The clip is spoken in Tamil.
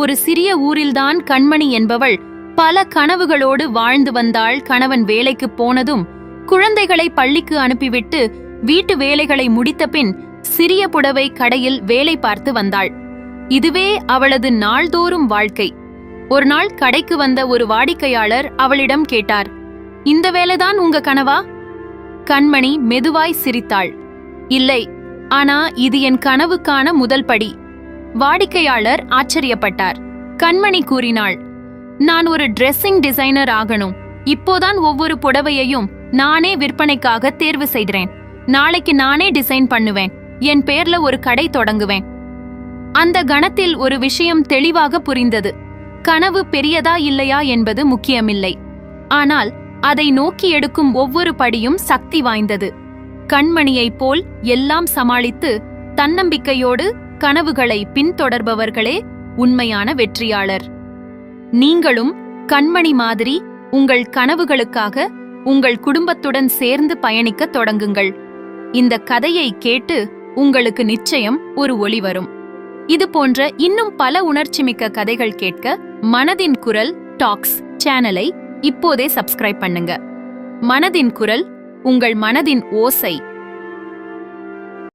ஒரு சிறிய ஊரில்தான் கண்மணி என்பவள் பல கனவுகளோடு வாழ்ந்து வந்தாள் கணவன் வேலைக்கு போனதும் குழந்தைகளை பள்ளிக்கு அனுப்பிவிட்டு வீட்டு வேலைகளை முடித்த பின் சிறிய புடவை கடையில் வேலை பார்த்து வந்தாள். இதுவே அவளது நாள்தோறும் வாழ்க்கை. ஒரு நாள் கடைக்கு வந்த ஒரு வாடிக்கையாளர் அவளிடம் கேட்டார் இந்த வேலைதான் உங்க கனவா? கண்மணி மெதுவாய் சிரித்தாள் இல்லை ஆனா இது என் கனவுக்கான முதல் படி. வாடிக்கையாளர் ஆச்சரியப்பட்டார். கண்மணி கூறினாள் நான் ஒரு ட்ரெஸ்ஸிங் டிசைனர் ஆகணும். இப்போதான் ஒவ்வொரு புடவையையும் நானே விற்பனைக்காக தேர்வு செய்கிறேன். நாளைக்கு நானே டிசைன் பண்ணுவேன். என் பேர்ல ஒரு கடை தொடங்குவேன். அந்த கணத்தில் ஒரு விஷயம் தெளிவாக புரிந்தது. கனவு பெரியதா இல்லையா என்பது முக்கியமில்லை. ஆனால் அதை நோக்கி எடுக்கும் ஒவ்வொரு படியும் சக்தி வாய்ந்தது. கண்மணியைப் போல் எல்லாம் சமாளித்து தன்னம்பிக்கையோடு கனவுகளை பின்தொடர்பவர்களே உண்மையான வெற்றியாளர். நீங்களும் கண்மணி மாதிரி உங்கள் கனவுகளுக்காக உங்கள் குடும்பத்துடன் சேர்ந்து பயணிக்கத் தொடங்குங்கள். இந்த கதையை கேட்டு உங்களுக்கு நிச்சயம் ஒரு ஒளி வரும். இது போன்ற இன்னும் பல உணர்ச்சிமிக்க கதைகள் கேட்க மனதின் குரல் டாக்ஸ் சேனலை இப்போதே சப்ஸ்கிரைப் பண்ணுங்க. மனதின் குரல் உங்கள் மனதின் ஓசை.